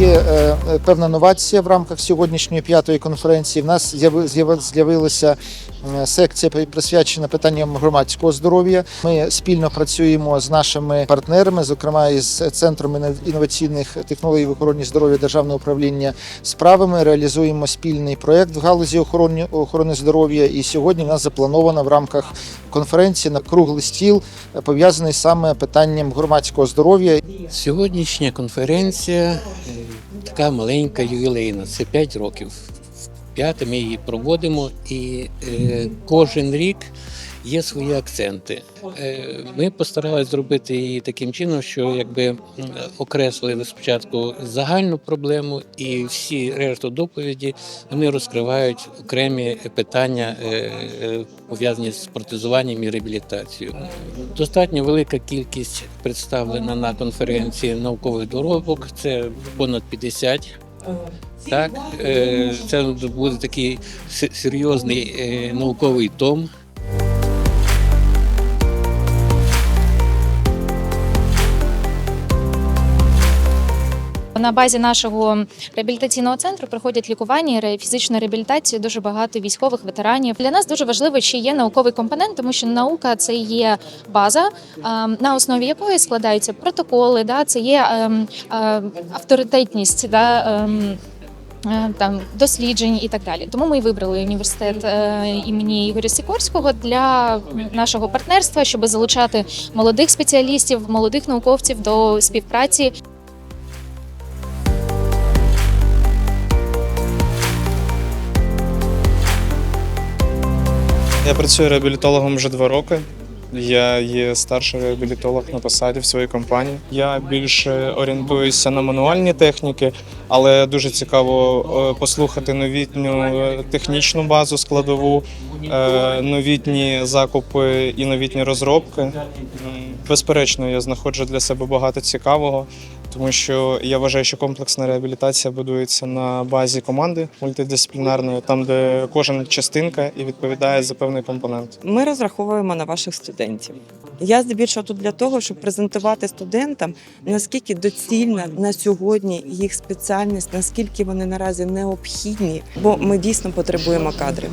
є е, певна новація в рамках сьогоднішньої п'ятої конференції. В нас з'яви- з'яви- з'явилася е, секція присвячена питанням громадського здоров'я. Ми спільно працюємо з нашими партнерами, зокрема із центром Інно- інноваційних технологій в охороні здоров'я державного управління справами. Реалізуємо спільний проект в галузі охорони, охорони здоров'я. І сьогодні в нас заплановано в рамках конференції на круглий стіл е, пов'язаний саме питанням громадського здоров'я. Сьогоднішня конференція е, така маленька ювілейна, це 5 років. П'яте ми її проводимо, і е, кожен рік є свої акценти. Е, ми постаралися зробити її таким чином, що якби окреслили спочатку загальну проблему, і всі решту доповіді вони розкривають окремі питання, е, е, пов'язані з протезуванням і реабілітацією. Достатньо велика кількість представлена на конференції наукових доробок. Це понад 50. Так, е, це буде такий се- серйозний е, науковий том. На базі нашого реабілітаційного центру проходять лікування і фізичну реабілітацію дуже багато військових ветеранів. Для нас дуже важливо, чи є науковий компонент, тому що наука це є база, на основі якої складаються протоколи. Да, це є ем, авторитетність. Да, ем, е, Там досліджень і так далі. Тому ми і вибрали університет е, імені Ігоря Сікорського для нашого партнерства, щоб залучати молодих спеціалістів, молодих науковців до співпраці Я працюю реабілітологом вже два роки. Я є старший реабілітолог на посаді в своїй компанії. Я більше орієнтуюся на мануальні техніки, але дуже цікаво е, послухати новітню е, технічну базу складову, е, новітні закупи і новітні розробки. Безперечно, я знаходжу для себе багато цікавого, тому що я вважаю, що комплексна реабілітація будується на базі команди мультидисциплінарної, там де кожна частинка і відповідає за певний компонент. Ми розраховуємо на ваших студентів. Я здебільшого тут для того, щоб презентувати студентам, наскільки доцільна на сьогодні їх спеціальність, наскільки вони наразі необхідні, бо ми дійсно потребуємо кадрів.